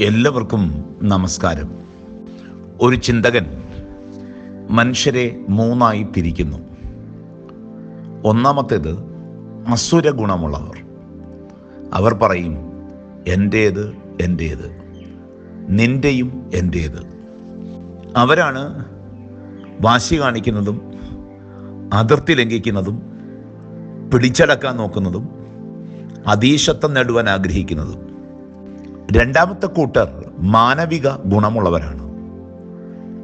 എല്ലാവർക്കും നമസ്കാരം. ഒരു ചിന്തകൻ മനുഷ്യരെ മൂന്നായി തിരിക്കുന്നു. ഒന്നാമത്തേത് അസുര ഗുണമുള്ളവർ. അവർ പറയും എന്റേത് എന്റേത് നിന്റെയും എന്റേത് അവരാണ് വാശി കാണിക്കുന്നതും അതിർത്തി ലംഘിക്കുന്നതും പിടിച്ചടക്കാൻ നോക്കുന്നതും അതീശത്വം നേടുവാൻ ആഗ്രഹിക്കുന്നതും. രണ്ടാമത്തെ കൂട്ടർ മാനവിക ഗുണമുള്ളവരാണ്.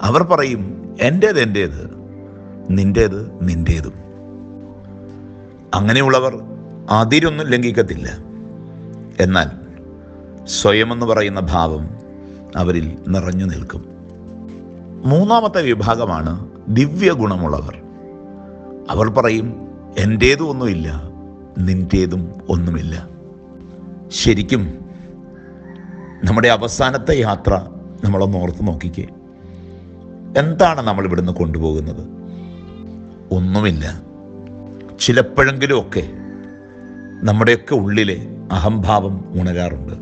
അവർ പറയും എന്റേത് എന്റേത് നിന്റേത് നിന്റേതും അങ്ങനെയുള്ളവർ അതിരൊന്നും ലംഘിക്കത്തില്ല. എന്നാൽ സ്വയമെന്ന് പറയുന്ന ഭാവം അവരിൽ നിറഞ്ഞു നിൽക്കും. മൂന്നാമത്തെ വിഭാഗമാണ് ദിവ്യ ഗുണമുള്ളവർ അവർ പറയും എന്റേതും ഒന്നുമില്ല നിന്റേതും ഒന്നുമില്ല. ശരിക്കും നമ്മുടെ അവസാനത്തെ യാത്ര നമ്മളൊന്ന് ഓർത്ത് നോക്കിക്കേ. എന്താണ് നമ്മൾ ഇവിടുന്ന് കൊണ്ടുപോകുന്നത്? ഒന്നുമില്ല. ചിലപ്പോഴെങ്കിലും ഒക്കെ നമ്മുടെയൊക്കെ ഉള്ളിലെ അഹംഭാവം ഉണരാറുണ്ട്.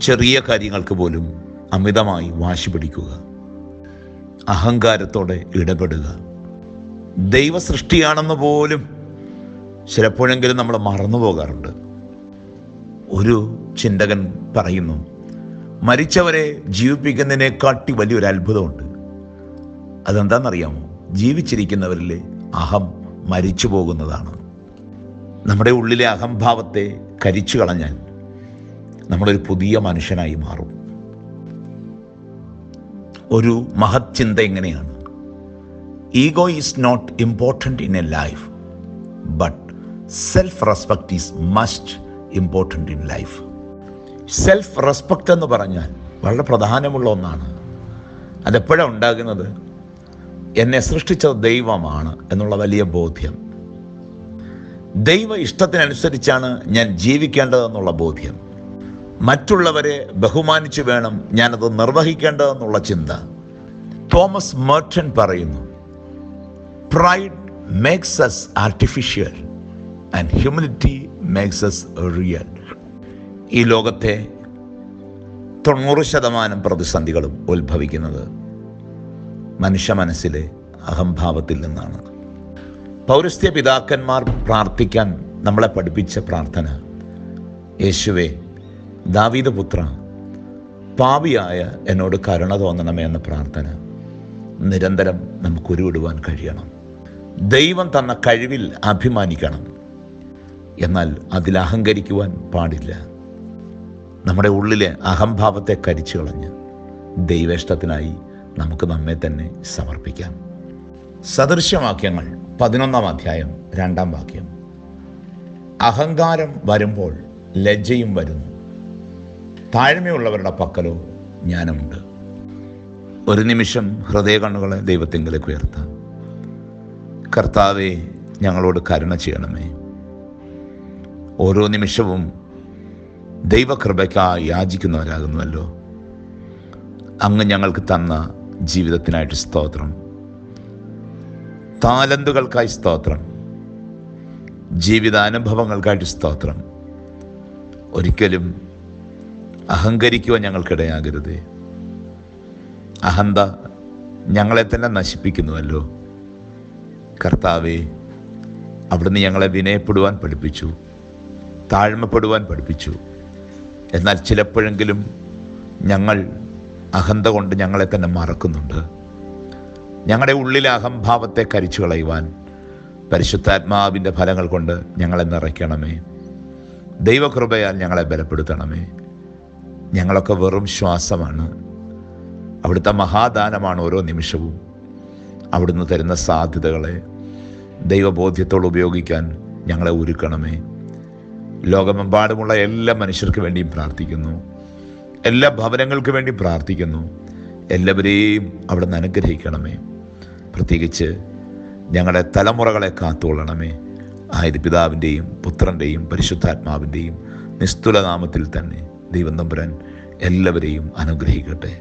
ചെറിയ കാര്യങ്ങൾക്ക് പോലും അമിതമായി വാശി പിടിക്കുക. അഹങ്കാരത്തോടെ ഇടപെടുക. ദൈവ സൃഷ്ടിയാണെന്ന് പോലും ചിലപ്പോഴെങ്കിലും നമ്മൾ മറന്നു പോകാറുണ്ട് ഒരു ചിന്തകൻ പറയുന്നു മരിച്ചവരെ ജീവിപ്പിക്കുന്നതിനെക്കാട്ടി വലിയൊരു അത്ഭുതമുണ്ട്. അതെന്താണെന്നറിയാമോ? ജീവിച്ചിരിക്കുന്നവരിലെ അഹം മരിച്ചു പോകുന്നതാണ്. നമ്മുടെ ഉള്ളിലെ അഹംഭാവത്തെ കരിച്ചു കളഞ്ഞാൽ നമ്മളൊരു പുതിയ മനുഷ്യനായി മാറും. ഒരു മഹത് ചിന്ത എങ്ങനെയാണ്? Ego is not important in a life but self respect is must important in life self respect എന്ന് പറഞ്ഞാൽ വളരെ പ്രധാനമുള്ള ഒന്നാണ്. അതെപ്പോഴാണ് ഉണ്ടാകുന്നത്? എന്നെ സൃഷ്ടിച്ച ദൈവമാണ് എന്നുള്ള വലിയ ബോധ്യം. ദൈവ ഇഷ്ടത്തിനനുസരിച്ചാണ് ഞാൻ ജീവിക്കേണ്ടതെന്നുള്ള ബോധ്യം. മറ്റുള്ളവരെ ബഹുമാനിച്ചു വേണം ഞാനത് നിർവഹിക്കേണ്ടതെന്നുള്ള ചിന്ത. തോമസ് മേർട്ടൻ പറയുന്നു pride makes us artificial and humility makes us real ഈ ലോകത്തെ തൊണ്ണൂറ് ശതമാനം പ്രതിസന്ധികളും ഉത്ഭവിക്കുന്നത് മനുഷ്യ മനസ്സിലെ അഹംഭാവത്തിൽ നിന്നാണ്. പൗരസ്ത്യ പിതാക്കന്മാർ പ്രാർത്ഥിക്കാൻ നമ്മളെ പഠിപ്പിച്ച പ്രാർത്ഥന യേശുവെ ദാവീദ് പുത്ര പാപിയായ എന്നോട് കരുണ തോന്നണമേ എന്ന പ്രാർത്ഥന നിരന്തരം നമുക്ക് ഉരുവിടുവാൻ കഴിയണം. ദൈവം തന്ന കഴിവിൽ അഭിമാനിക്കണം. എന്നാൽ അതിൽ അഹങ്കരിക്കുവാൻ പാടില്ല. നമ്മുടെ ഉള്ളിലെ അഹംഭാവത്തെ കരിച്ചു കളഞ്ഞ് ദൈവേഷ്ടത്തിനായി നമുക്ക് നമ്മെ തന്നെ സമർപ്പിക്കാം. സദൃശ്യവാക്യങ്ങൾ പതിനൊന്നാം അധ്യായം രണ്ടാം വാക്യം. അഹങ്കാരം വരുമ്പോൾ ലജ്ജയും വരുന്നു. താഴ്മയുള്ളവരുടെ പക്കലോ ജ്ഞാനമുണ്ട്. ഒരു നിമിഷം ഹൃദയ കണ്ണുകളെ ദൈവത്തെങ്കിലേക്ക് ഉയർത്താം. കർത്താവെ ഞങ്ങളോട് കരുണ ചെയ്യണമേ. ഓരോ നിമിഷവും ദൈവകൃപയ്ക്കായി യാചിക്കുന്നവരാകുന്നുവല്ലോ അങ്ങ് ഞങ്ങൾക്ക് തന്ന ജീവിതത്തിനായിട്ട് സ്തോത്രം. താലന്തുകൾക്കായി സ്തോത്രം. ജീവിതാനുഭവങ്ങൾക്കായിട്ട് സ്തോത്രം. ഒരിക്കലും അഹങ്കരിക്കുവാൻ ഞങ്ങൾക്കിടയാകരുതേ. അഹന്ത ഞങ്ങളെ തന്നെ നശിപ്പിക്കുന്നുവല്ലോ. കർത്താവെ അവിടുന്ന് ഞങ്ങളെ വിനയപ്പെടുവാൻ പഠിപ്പിച്ചു. താഴ്മപ്പെടുവാൻ പഠിപ്പിച്ചു. എന്നാൽ ചിലപ്പോഴെങ്കിലും ഞങ്ങൾ അഹന്ത കൊണ്ട് ഞങ്ങളെ തന്നെ മറക്കുന്നുണ്ട്. ഞങ്ങളുടെ ഉള്ളിലെ അഹംഭാവത്തെ കരിച്ചു കളയുവാൻ പരിശുദ്ധാത്മാവിന്റെ ഫലങ്ങൾ കൊണ്ട് ഞങ്ങളെ നിറയ്ക്കണമേ. ദൈവകൃപയാൽ ഞങ്ങളെ ബലപ്പെടുത്തണമേ. ഞങ്ങളൊക്കെ വെറും ശ്വാസമാണ്. അവിടുത്തെ മഹാദാനമാണ് ഓരോ നിമിഷവും അവിടുന്ന് തരുന്ന സാധ്യതകളെ ദൈവബോധ്യത്തോട് ഉപയോഗിക്കാൻ ഞങ്ങളെ ഒരുക്കണമേ. ലോകമെമ്പാടുമുള്ള എല്ലാ മനുഷ്യർക്ക് വേണ്ടിയും പ്രാർത്ഥിക്കുന്നു. എല്ലാ ഭവനങ്ങൾക്ക് വേണ്ടി പ്രാർത്ഥിക്കുന്നു. എല്ലാവരെയും അവിടെ നിന്ന് അനുഗ്രഹിക്കണമേ. പ്രത്യേകിച്ച് ഞങ്ങളുടെ തലമുറകളെ കാത്തുകൊള്ളണമേ. ആയത് പിതാവിന്റെയും പുത്രന്റെയും പരിശുദ്ധാത്മാവിന്റെയും നിസ്തുലനാമത്തിൽ തന്നെ ദൈവം തമ്പുരാൻ എല്ലാവരെയും അനുഗ്രഹിക്കട്ടെ.